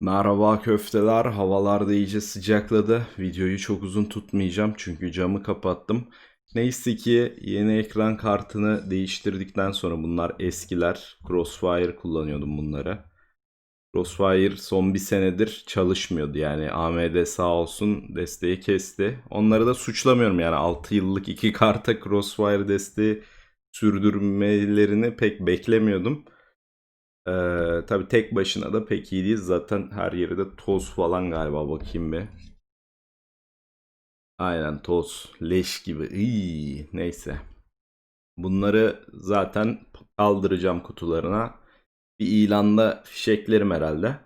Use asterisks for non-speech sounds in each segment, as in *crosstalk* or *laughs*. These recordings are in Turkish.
Merhaba köfteler. Havalar da iyice sıcakladı. Videoyu çok uzun tutmayacağım çünkü camı kapattım. Neyse ki yeni ekran kartını değiştirdikten sonra bunlar eskiler. Crossfire kullanıyordum bunları. Crossfire son bir senedir çalışmıyordu yani AMD sağ olsun desteği kesti. Onları da suçlamıyorum yani 6 yıllık iki karta Crossfire desteği sürdürmelerini pek beklemiyordum. Ee, tabii tek başına da pek iyi değil. Zaten her yeri de toz falan galiba bakayım bir. Aynen toz. Leş gibi. İyi, neyse. Bunları zaten kaldıracağım kutularına. Bir ilanda fişeklerim herhalde.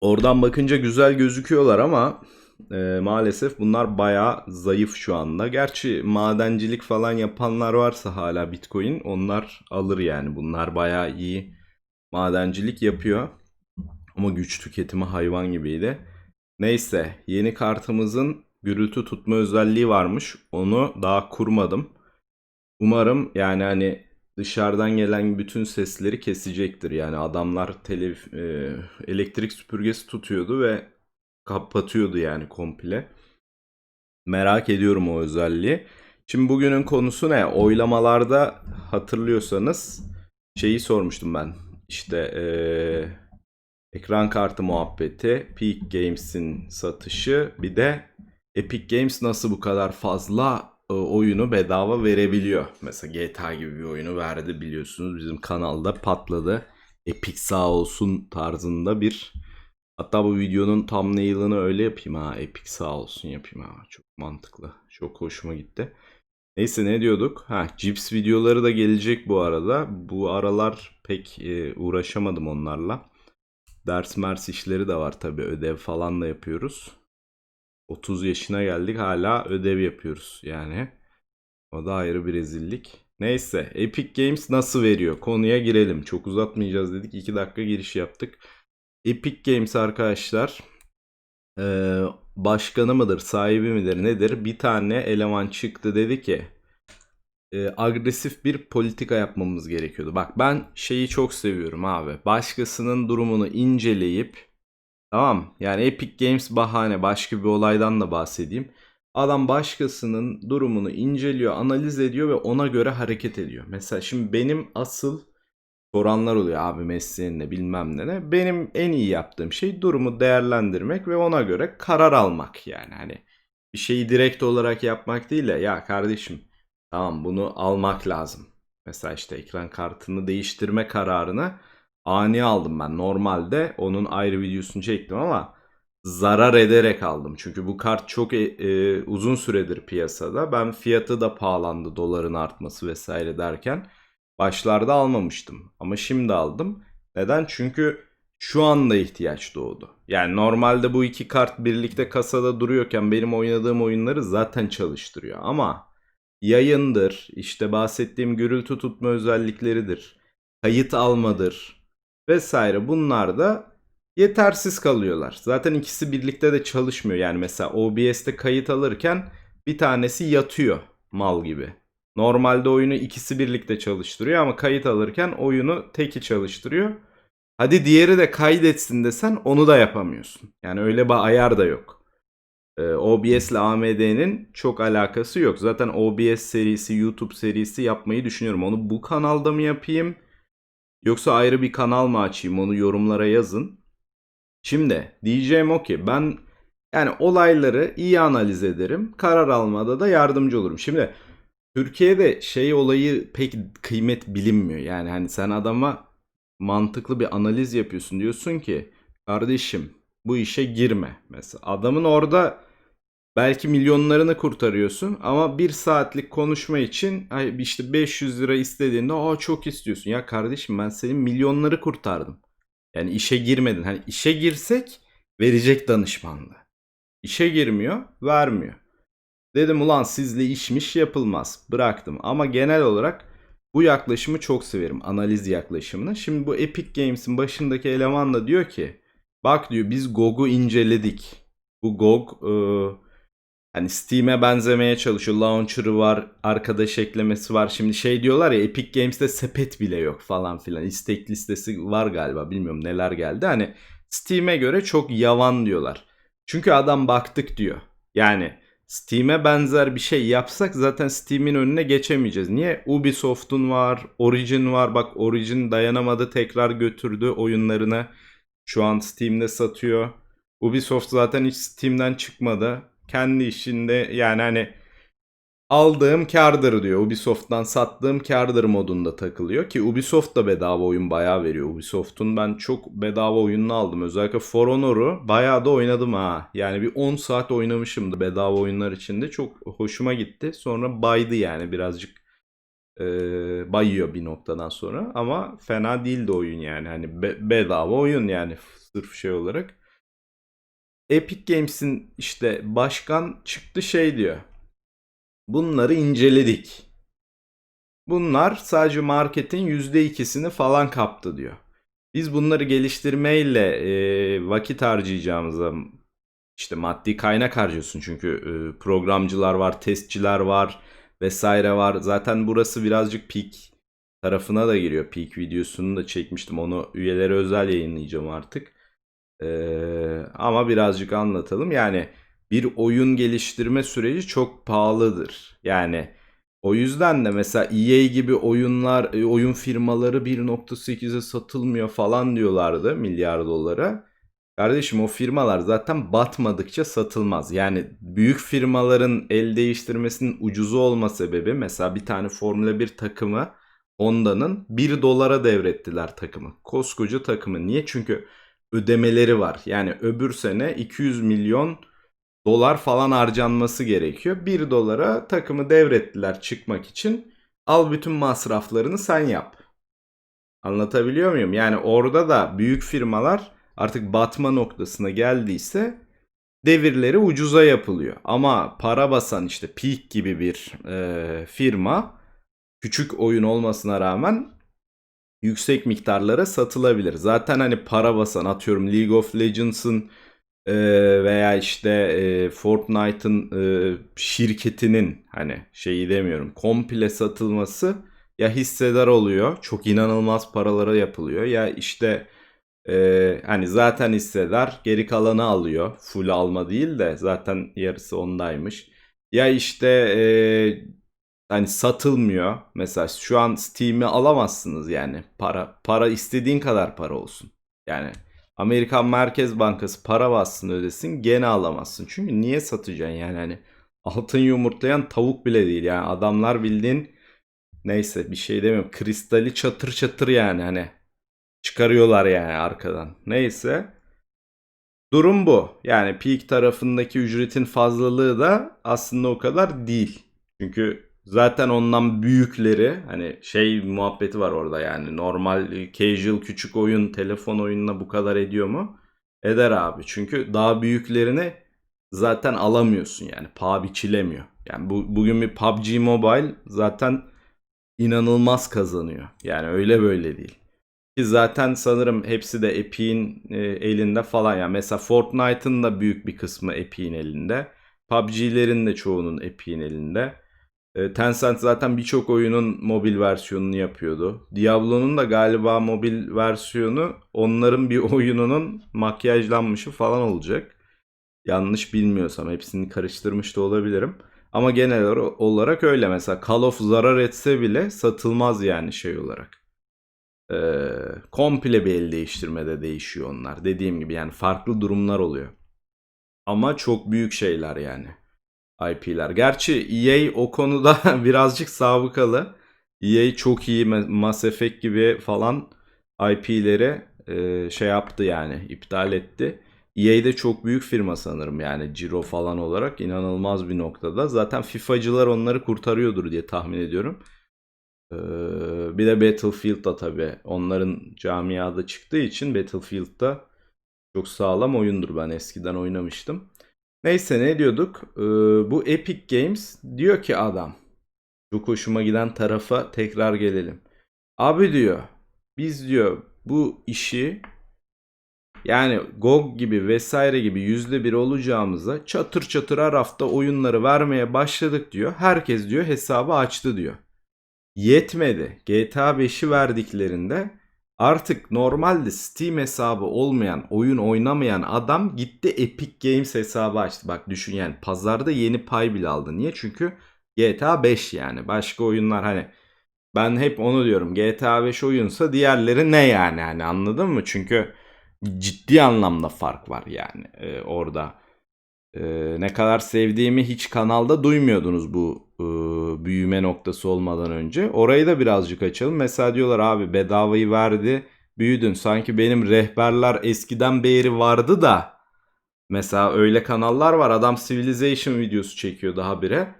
Oradan bakınca güzel gözüküyorlar ama e, maalesef bunlar bayağı zayıf şu anda. Gerçi madencilik falan yapanlar varsa hala Bitcoin onlar alır yani. Bunlar bayağı iyi madencilik yapıyor. Ama güç tüketimi hayvan gibiydi. Neyse yeni kartımızın gürültü tutma özelliği varmış. Onu daha kurmadım. Umarım yani hani dışarıdan gelen bütün sesleri kesecektir. Yani adamlar telef e, elektrik süpürgesi tutuyordu ve kapatıyordu yani komple. Merak ediyorum o özelliği. Şimdi bugünün konusu ne? Oylamalarda hatırlıyorsanız şeyi sormuştum ben. İşte eee, ekran kartı muhabbeti, Peak Games'in satışı, bir de Epic Games nasıl bu kadar fazla e, oyunu bedava verebiliyor. Mesela GTA gibi bir oyunu verdi biliyorsunuz. Bizim kanalda patladı. Epic sağ olsun tarzında bir Hatta bu videonun thumbnail'ını öyle yapayım ha. Epic sağ olsun yapayım ha. Çok mantıklı. Çok hoşuma gitti. Neyse ne diyorduk? Ha, Cips videoları da gelecek bu arada. Bu aralar pek e, uğraşamadım onlarla. Ders mers işleri de var tabii. Ödev falan da yapıyoruz. 30 yaşına geldik hala ödev yapıyoruz yani. O da ayrı bir rezillik. Neyse Epic Games nasıl veriyor? Konuya girelim. Çok uzatmayacağız dedik. 2 dakika giriş yaptık. Epic Games arkadaşlar eee, başkanı mıdır, sahibi midir, nedir? Bir tane eleman çıktı dedi ki eee, agresif bir politika yapmamız gerekiyordu. Bak ben şeyi çok seviyorum abi. Başkasının durumunu inceleyip tamam yani Epic Games bahane başka bir olaydan da bahsedeyim. Adam başkasının durumunu inceliyor, analiz ediyor ve ona göre hareket ediyor. Mesela şimdi benim asıl soranlar oluyor abi mesleğin ne bilmem ne ne. Benim en iyi yaptığım şey durumu değerlendirmek ve ona göre karar almak yani hani bir şeyi direkt olarak yapmak değil de ya kardeşim tamam bunu almak lazım. Mesela işte ekran kartını değiştirme kararını ani aldım ben. Normalde onun ayrı videosunu çektim ama zarar ederek aldım. Çünkü bu kart çok e, e, uzun süredir piyasada. Ben fiyatı da pahalandı doların artması vesaire derken. Başlarda almamıştım ama şimdi aldım. Neden? Çünkü şu anda ihtiyaç doğdu. Yani normalde bu iki kart birlikte kasada duruyorken benim oynadığım oyunları zaten çalıştırıyor. Ama yayındır, işte bahsettiğim gürültü tutma özellikleridir, kayıt almadır vesaire bunlar da yetersiz kalıyorlar. Zaten ikisi birlikte de çalışmıyor. Yani mesela OBS'te kayıt alırken bir tanesi yatıyor mal gibi. Normalde oyunu ikisi birlikte çalıştırıyor ama kayıt alırken oyunu teki çalıştırıyor. Hadi diğeri de kaydetsin desen onu da yapamıyorsun. Yani öyle bir ayar da yok. Ee, OBS ile AMD'nin çok alakası yok. Zaten OBS serisi, YouTube serisi yapmayı düşünüyorum. Onu bu kanalda mı yapayım? Yoksa ayrı bir kanal mı açayım? Onu yorumlara yazın. Şimdi diyeceğim o ki ben yani olayları iyi analiz ederim. Karar almada da yardımcı olurum. Şimdi Türkiye'de şey olayı pek kıymet bilinmiyor. Yani hani sen adama mantıklı bir analiz yapıyorsun. Diyorsun ki kardeşim bu işe girme. Mesela adamın orada belki milyonlarını kurtarıyorsun ama bir saatlik konuşma için işte 500 lira istediğinde aa çok istiyorsun. Ya kardeşim ben senin milyonları kurtardım. Yani işe girmedin. Hani işe girsek verecek danışmanlığı. İşe girmiyor, vermiyor. Dedim ulan sizle işmiş yapılmaz. Bıraktım. Ama genel olarak bu yaklaşımı çok severim. Analiz yaklaşımını. Şimdi bu Epic Games'in başındaki eleman da diyor ki bak diyor biz GOG'u inceledik. Bu GOG e, hani Steam'e benzemeye çalışıyor. Launcher'ı var, arkadaş eklemesi var. Şimdi şey diyorlar ya Epic Games'te sepet bile yok falan filan. İstek listesi var galiba. Bilmiyorum neler geldi. Hani Steam'e göre çok yavan diyorlar. Çünkü adam baktık diyor. Yani Steam'e benzer bir şey yapsak zaten Steam'in önüne geçemeyeceğiz. Niye? Ubisoft'un var, Origin var. Bak Origin dayanamadı tekrar götürdü oyunlarını. Şu an Steam'de satıyor. Ubisoft zaten hiç Steam'den çıkmadı. Kendi işinde yani hani aldığım kardır diyor. Ubisoft'tan sattığım kardır modunda takılıyor ki Ubisoft da bedava oyun bayağı veriyor. Ubisoft'un ben çok bedava oyununu aldım. Özellikle For Honor'u bayağı da oynadım ha. Yani bir 10 saat oynamışımdı bedava oyunlar içinde. Çok hoşuma gitti. Sonra baydı yani birazcık e, bayıyor bir noktadan sonra. Ama fena değildi oyun yani. Hani be- bedava oyun yani sırf şey olarak. Epic Games'in işte başkan çıktı şey diyor. Bunları inceledik. Bunlar sadece marketin %2'sini falan kaptı diyor. Biz bunları geliştirmeyle e, vakit harcayacağımıza işte maddi kaynak harcıyorsun çünkü e, programcılar var, testçiler var vesaire var. Zaten burası birazcık peak tarafına da giriyor. Peak videosunu da çekmiştim. Onu üyelere özel yayınlayacağım artık. Ee, ama birazcık anlatalım. Yani bir oyun geliştirme süreci çok pahalıdır. Yani o yüzden de mesela EA gibi oyunlar, e, oyun firmaları 1.8'e satılmıyor falan diyorlardı milyar dolara. Kardeşim o firmalar zaten batmadıkça satılmaz. Yani büyük firmaların el değiştirmesinin ucuzu olma sebebi mesela bir tane Formula 1 takımı Honda'nın 1 dolara devrettiler takımı. Koskoca takımı. Niye? Çünkü ödemeleri var. Yani öbür sene 200 milyon dolar falan harcanması gerekiyor. 1 dolara takımı devrettiler çıkmak için. Al bütün masraflarını sen yap. Anlatabiliyor muyum? Yani orada da büyük firmalar artık batma noktasına geldiyse devirleri ucuza yapılıyor. Ama para basan işte Peak gibi bir e, firma küçük oyun olmasına rağmen yüksek miktarlara satılabilir. Zaten hani para basan atıyorum League of Legends'ın e, veya işte e, Fortnite'ın e, şirketinin hani şeyi demiyorum komple satılması ya hissedar oluyor. Çok inanılmaz paralara yapılıyor. Ya işte e, hani zaten hissedar geri kalanı alıyor. Full alma değil de zaten yarısı ondaymış. Ya işte e, hani satılmıyor. Mesela şu an Steam'i alamazsınız yani. Para para istediğin kadar para olsun. Yani Amerikan Merkez Bankası para bassın ödesin gene alamazsın. Çünkü niye satacaksın yani hani altın yumurtlayan tavuk bile değil yani adamlar bildiğin neyse bir şey demiyorum kristali çatır çatır yani hani çıkarıyorlar yani arkadan. Neyse durum bu. Yani peak tarafındaki ücretin fazlalığı da aslında o kadar değil. Çünkü zaten ondan büyükleri hani şey muhabbeti var orada yani normal casual küçük oyun telefon oyununa bu kadar ediyor mu? Eder abi. Çünkü daha büyüklerini zaten alamıyorsun yani paha biçilemiyor. Yani bu, bugün bir PUBG Mobile zaten inanılmaz kazanıyor. Yani öyle böyle değil. Ki zaten sanırım hepsi de Epic'in e, elinde falan. Yani mesela Fortnite'ın da büyük bir kısmı Epic'in elinde. PUBG'lerin de çoğunun Epic'in elinde. E, Tencent zaten birçok oyunun mobil versiyonunu yapıyordu. Diablo'nun da galiba mobil versiyonu onların bir *laughs* oyununun makyajlanmışı falan olacak. Yanlış bilmiyorsam hepsini karıştırmış da olabilirim. Ama genel olarak öyle mesela Call of zarar etse bile satılmaz yani şey olarak. Ee, komple bir el değiştirmede değişiyor onlar. Dediğim gibi yani farklı durumlar oluyor. Ama çok büyük şeyler yani. IP'ler. Gerçi EA o konuda *laughs* birazcık sabıkalı. EA çok iyi Mass Effect gibi falan IP'leri e, şey yaptı yani iptal etti. EA de çok büyük firma sanırım yani Ciro falan olarak inanılmaz bir noktada. Zaten FIFA'cılar onları kurtarıyordur diye tahmin ediyorum. Ee, bir de Battlefield'da tabii onların camiada çıktığı için Battlefield'da çok sağlam oyundur ben eskiden oynamıştım. Neyse ne diyorduk? Ee, bu Epic Games diyor ki adam çok hoşuma giden tarafa tekrar gelelim. Abi diyor biz diyor bu işi Yani GOG gibi vesaire gibi yüzde bir olacağımıza çatır çatır her hafta oyunları vermeye başladık diyor. Herkes diyor hesabı açtı diyor. Yetmedi. GTA 5'i verdiklerinde artık normalde Steam hesabı olmayan, oyun oynamayan adam gitti Epic Games hesabı açtı. Bak düşün yani pazarda yeni pay bile aldı. Niye? Çünkü GTA 5 yani. Başka oyunlar hani ben hep onu diyorum. GTA 5 oyunsa diğerleri ne yani? Hani anladın mı? Çünkü ciddi anlamda fark var yani e, orada. E, ne kadar sevdiğimi hiç kanalda duymuyordunuz bu e, büyüme noktası olmadan önce. Orayı da birazcık açalım. Mesela diyorlar abi bedavayı verdi, büyüdün. Sanki benim rehberler eskiden beri vardı da. Mesela öyle kanallar var. Adam Civilization videosu çekiyor daha bire.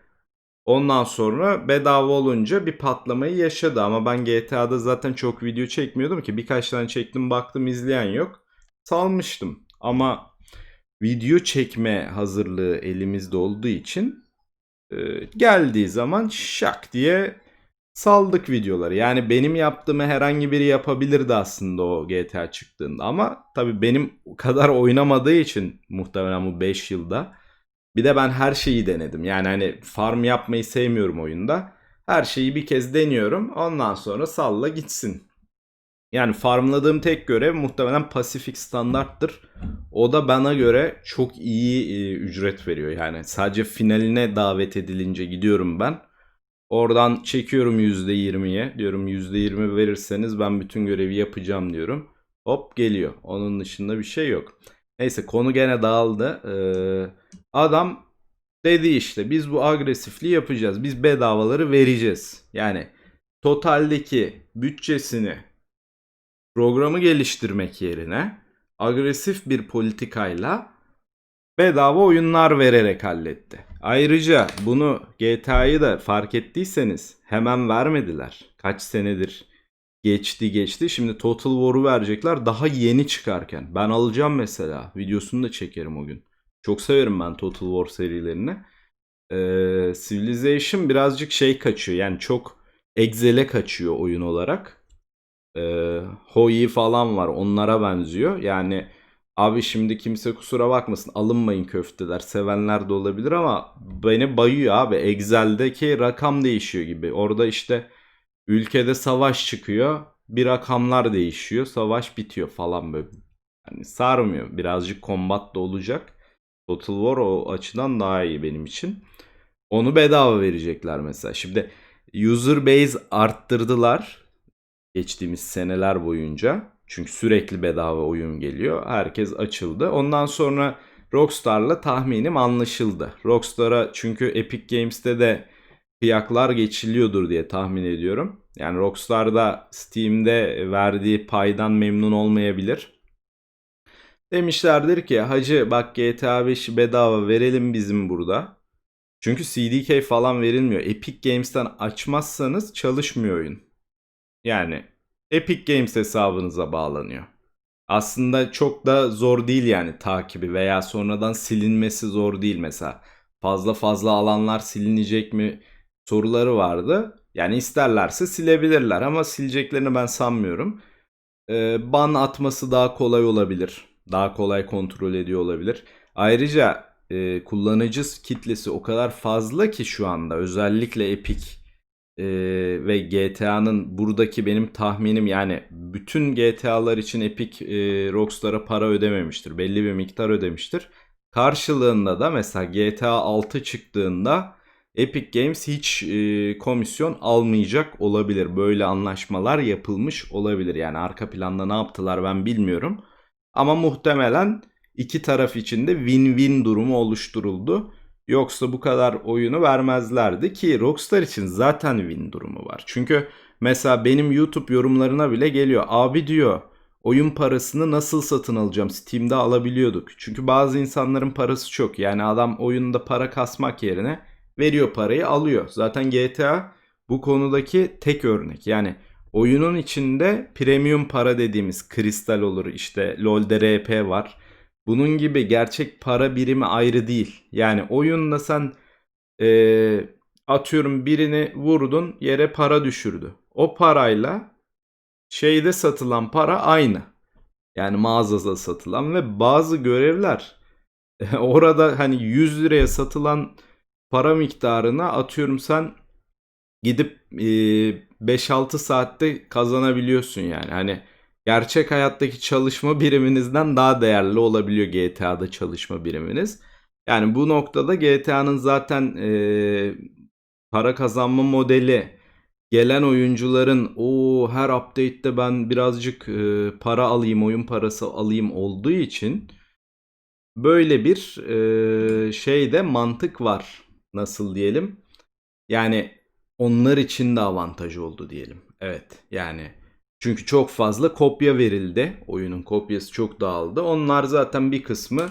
Ondan sonra bedava olunca bir patlamayı yaşadı ama ben GTA'da zaten çok video çekmiyordum ki birkaç tane çektim baktım izleyen yok. Salmıştım ama video çekme hazırlığı elimizde olduğu için e, geldiği zaman şak diye saldık videoları. Yani benim yaptığımı herhangi biri yapabilirdi aslında o GTA çıktığında ama tabii benim o kadar oynamadığı için muhtemelen bu 5 yılda bir de ben her şeyi denedim. Yani hani farm yapmayı sevmiyorum oyunda. Her şeyi bir kez deniyorum. Ondan sonra salla gitsin. Yani farmladığım tek görev muhtemelen Pasifik standarttır. O da bana göre çok iyi e, ücret veriyor. Yani sadece finaline davet edilince gidiyorum ben. Oradan çekiyorum %20'ye. Diyorum %20 verirseniz ben bütün görevi yapacağım diyorum. Hop geliyor. Onun dışında bir şey yok. Neyse konu gene dağıldı. Ee, adam dedi işte biz bu agresifliği yapacağız. Biz bedavaları vereceğiz. Yani totaldeki bütçesini programı geliştirmek yerine agresif bir politikayla bedava oyunlar vererek halletti. Ayrıca bunu GTA'yı da fark ettiyseniz hemen vermediler. Kaç senedir geçti geçti. Şimdi Total War'u verecekler daha yeni çıkarken. Ben alacağım mesela. Videosunu da çekerim o gün. Çok severim ben Total War serilerini. Ee, Civilization birazcık şey kaçıyor. Yani çok Excel'e kaçıyor oyun olarak. Ee, Hoi falan var. Onlara benziyor. Yani abi şimdi kimse kusura bakmasın alınmayın köfteler. Sevenler de olabilir ama beni bayıyor abi. Excel'deki rakam değişiyor gibi. Orada işte ülkede savaş çıkıyor. Bir rakamlar değişiyor. Savaş bitiyor falan böyle. Yani sarmıyor. Birazcık kombat da olacak. Total War o açıdan daha iyi benim için. Onu bedava verecekler mesela. Şimdi user base arttırdılar geçtiğimiz seneler boyunca. Çünkü sürekli bedava oyun geliyor. Herkes açıldı. Ondan sonra Rockstar'la tahminim anlaşıldı. Rockstar'a çünkü Epic Games'te de fiyaklar geçiliyordur diye tahmin ediyorum. Yani Rockstar da Steam'de verdiği paydan memnun olmayabilir. Demişlerdir ki hacı bak GTA 5'i bedava verelim bizim burada. Çünkü CDK falan verilmiyor. Epic Games'ten açmazsanız çalışmıyor oyun. Yani Epic Games hesabınıza bağlanıyor. Aslında çok da zor değil yani takibi veya sonradan silinmesi zor değil mesela. Fazla fazla alanlar silinecek mi soruları vardı. Yani isterlerse silebilirler ama sileceklerini ben sanmıyorum. Ee, ban atması daha kolay olabilir. Daha kolay kontrol ediyor olabilir. Ayrıca e, kullanıcı kitlesi o kadar fazla ki şu anda özellikle Epic e, ve GTA'nın buradaki benim tahminim yani bütün GTA'lar için Epic e, Rockstar'a para ödememiştir. Belli bir miktar ödemiştir. Karşılığında da mesela GTA 6 çıktığında Epic Games hiç e, komisyon almayacak olabilir. Böyle anlaşmalar yapılmış olabilir. Yani arka planda ne yaptılar ben bilmiyorum. Ama muhtemelen iki taraf için de win-win durumu oluşturuldu. Yoksa bu kadar oyunu vermezlerdi ki Rockstar için zaten win durumu var. Çünkü mesela benim YouTube yorumlarına bile geliyor. Abi diyor oyun parasını nasıl satın alacağım? Steam'de alabiliyorduk. Çünkü bazı insanların parası çok. Yani adam oyunda para kasmak yerine veriyor parayı alıyor. Zaten GTA bu konudaki tek örnek. Yani oyunun içinde premium para dediğimiz kristal olur işte LoL'de RP var. Bunun gibi gerçek para birimi ayrı değil. Yani oyunda sen e, atıyorum birini vurdun yere para düşürdü. O parayla şeyde satılan para aynı. Yani mağazada satılan ve bazı görevler *laughs* orada hani 100 liraya satılan para miktarına atıyorum sen gidip e, 5-6 saatte kazanabiliyorsun yani. Hani gerçek hayattaki çalışma biriminizden daha değerli olabiliyor GTA'da çalışma biriminiz. Yani bu noktada GTA'nın zaten e, para kazanma modeli gelen oyuncuların o her update'te ben birazcık e, para alayım, oyun parası alayım olduğu için böyle bir e, şeyde mantık var. Nasıl diyelim? Yani onlar için de avantaj oldu diyelim. Evet yani çünkü çok fazla kopya verildi. Oyunun kopyası çok dağıldı. Onlar zaten bir kısmı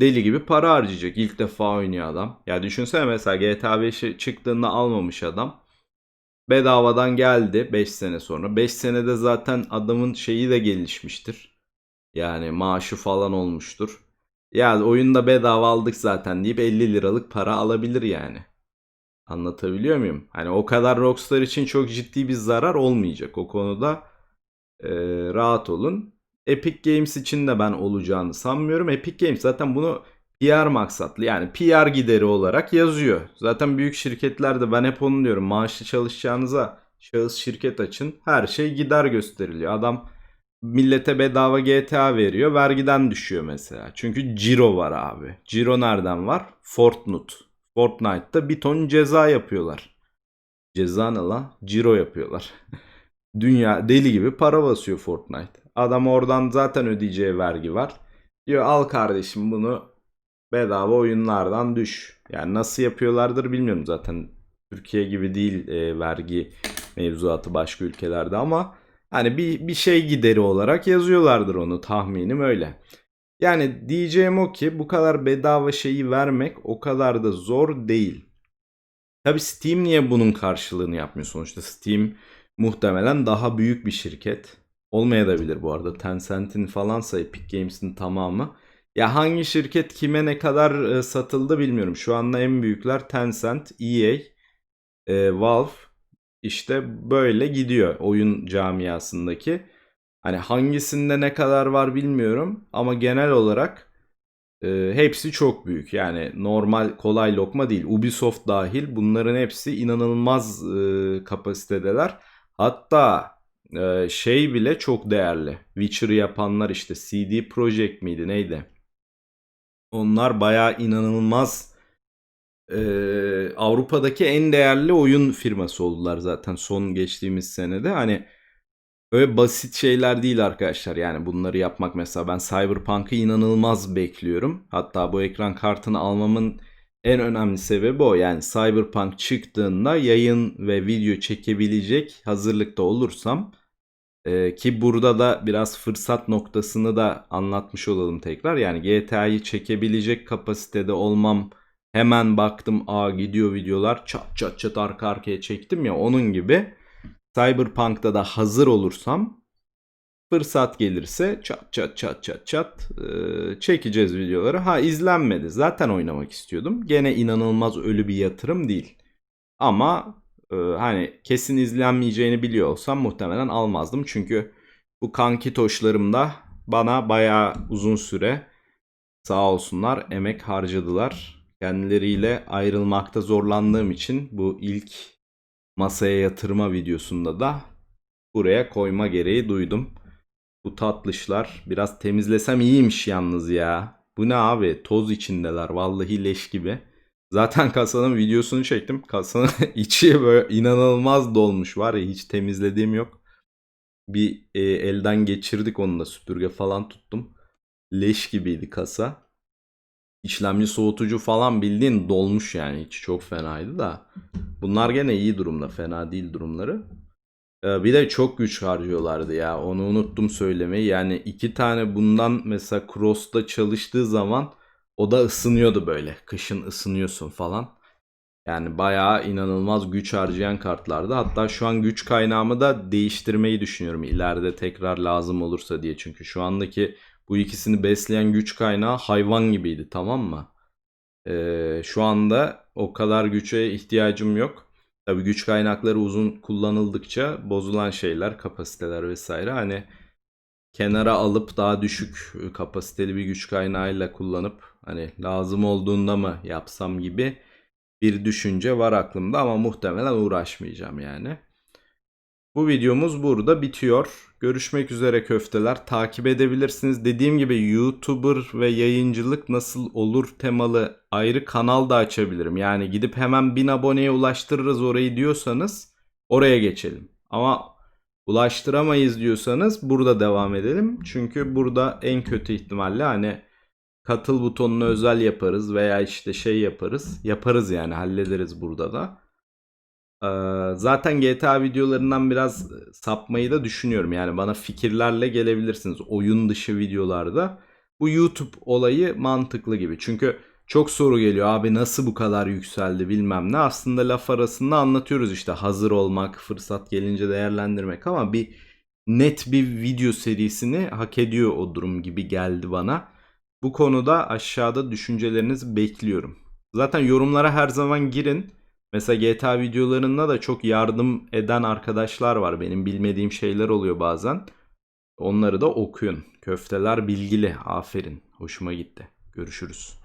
deli gibi para harcayacak. İlk defa oynuyor adam. Ya düşünsene mesela GTA 5'i çıktığında almamış adam. Bedavadan geldi 5 sene sonra. 5 senede zaten adamın şeyi de gelişmiştir. Yani maaşı falan olmuştur. Ya oyunda bedava aldık zaten deyip 50 liralık para alabilir yani. Anlatabiliyor muyum? Hani o kadar Rockstar için çok ciddi bir zarar olmayacak. O konuda e, rahat olun. Epic Games için de ben olacağını sanmıyorum. Epic Games zaten bunu PR maksatlı yani PR gideri olarak yazıyor. Zaten büyük şirketlerde ben hep onu diyorum. Maaşlı çalışacağınıza şahıs şirket açın. Her şey gider gösteriliyor. Adam millete bedava GTA veriyor. Vergiden düşüyor mesela. Çünkü Ciro var abi. Ciro nereden var? Fortnite. Fortnite'da bir ton ceza yapıyorlar. Ceza ne lan? Ciro yapıyorlar. *laughs* Dünya deli gibi para basıyor Fortnite. Adam oradan zaten ödeyeceği vergi var. Diyor al kardeşim bunu bedava oyunlardan düş. Yani nasıl yapıyorlardır bilmiyorum zaten. Türkiye gibi değil e, vergi mevzuatı başka ülkelerde ama hani bir, bir şey gideri olarak yazıyorlardır onu tahminim öyle. Yani diyeceğim o ki bu kadar bedava şeyi vermek o kadar da zor değil. Tabi Steam niye bunun karşılığını yapmıyor sonuçta? Steam muhtemelen daha büyük bir şirket. Olmayabilir bu arada. Tencent'in falansa Epic Games'in tamamı. Ya hangi şirket kime ne kadar e, satıldı bilmiyorum. Şu anda en büyükler Tencent, EA, e, Valve işte böyle gidiyor oyun camiasındaki. Hani hangisinde ne kadar var bilmiyorum ama genel olarak e, hepsi çok büyük. Yani normal kolay lokma değil. Ubisoft dahil bunların hepsi inanılmaz e, kapasitedeler. Hatta e, şey bile çok değerli. Witcher'ı yapanlar işte CD Projekt miydi neydi? Onlar bayağı inanılmaz e, Avrupa'daki en değerli oyun firması oldular zaten son geçtiğimiz senede. Hani öyle basit şeyler değil arkadaşlar. Yani bunları yapmak mesela ben Cyberpunk'ı inanılmaz bekliyorum. Hatta bu ekran kartını almamın en önemli sebebi o. Yani Cyberpunk çıktığında yayın ve video çekebilecek hazırlıkta olursam ee, ki burada da biraz fırsat noktasını da anlatmış olalım tekrar. Yani GTA'yı çekebilecek kapasitede olmam hemen baktım a gidiyor videolar çat çat çat arka arkaya çektim ya onun gibi Cyberpunk'ta da hazır olursam fırsat gelirse çat çat çat çat çat e, çekeceğiz videoları. Ha izlenmedi zaten oynamak istiyordum. Gene inanılmaz ölü bir yatırım değil. Ama e, hani kesin izlenmeyeceğini biliyor olsam muhtemelen almazdım. Çünkü bu kanki toşlarım bana bayağı uzun süre sağ olsunlar emek harcadılar. Kendileriyle ayrılmakta zorlandığım için bu ilk masaya yatırma videosunda da buraya koyma gereği duydum. Bu tatlışlar biraz temizlesem iyiymiş yalnız ya. Bu ne abi toz içindeler vallahi leş gibi. Zaten *laughs* kasanın videosunu çektim. Kasanın *laughs* içi böyle inanılmaz dolmuş var ya hiç temizlediğim yok. Bir e, elden geçirdik onu da süpürge falan tuttum. Leş gibiydi kasa. İşlemci soğutucu falan bildiğin dolmuş yani içi çok fenaydı da. Bunlar gene iyi durumda fena değil durumları. Ee, bir de çok güç harcıyorlardı ya onu unuttum söylemeyi. Yani iki tane bundan mesela Cross'ta çalıştığı zaman o da ısınıyordu böyle. Kışın ısınıyorsun falan. Yani bayağı inanılmaz güç harcayan kartlardı. Hatta şu an güç kaynağımı da değiştirmeyi düşünüyorum. İleride tekrar lazım olursa diye. Çünkü şu andaki bu ikisini besleyen güç kaynağı hayvan gibiydi tamam mı? Ee, şu anda o kadar güce ihtiyacım yok. Tabii güç kaynakları uzun kullanıldıkça bozulan şeyler, kapasiteler vesaire. Hani kenara alıp daha düşük kapasiteli bir güç kaynağıyla kullanıp hani lazım olduğunda mı yapsam gibi bir düşünce var aklımda ama muhtemelen uğraşmayacağım yani. Bu videomuz burada bitiyor. Görüşmek üzere köfteler. Takip edebilirsiniz. Dediğim gibi YouTuber ve yayıncılık nasıl olur temalı ayrı kanal da açabilirim. Yani gidip hemen 1000 aboneye ulaştırırız orayı diyorsanız oraya geçelim. Ama ulaştıramayız diyorsanız burada devam edelim. Çünkü burada en kötü ihtimalle hani katıl butonunu özel yaparız veya işte şey yaparız. Yaparız yani hallederiz burada da. Ee, zaten GTA videolarından biraz sapmayı da düşünüyorum. Yani bana fikirlerle gelebilirsiniz oyun dışı videolarda. Bu YouTube olayı mantıklı gibi. Çünkü çok soru geliyor abi nasıl bu kadar yükseldi bilmem ne. Aslında laf arasında anlatıyoruz işte hazır olmak, fırsat gelince değerlendirmek ama bir net bir video serisini hak ediyor o durum gibi geldi bana. Bu konuda aşağıda düşüncelerinizi bekliyorum. Zaten yorumlara her zaman girin. Mesela GTA videolarında da çok yardım eden arkadaşlar var. Benim bilmediğim şeyler oluyor bazen. Onları da okuyun. Köfteler bilgili. Aferin. Hoşuma gitti. Görüşürüz.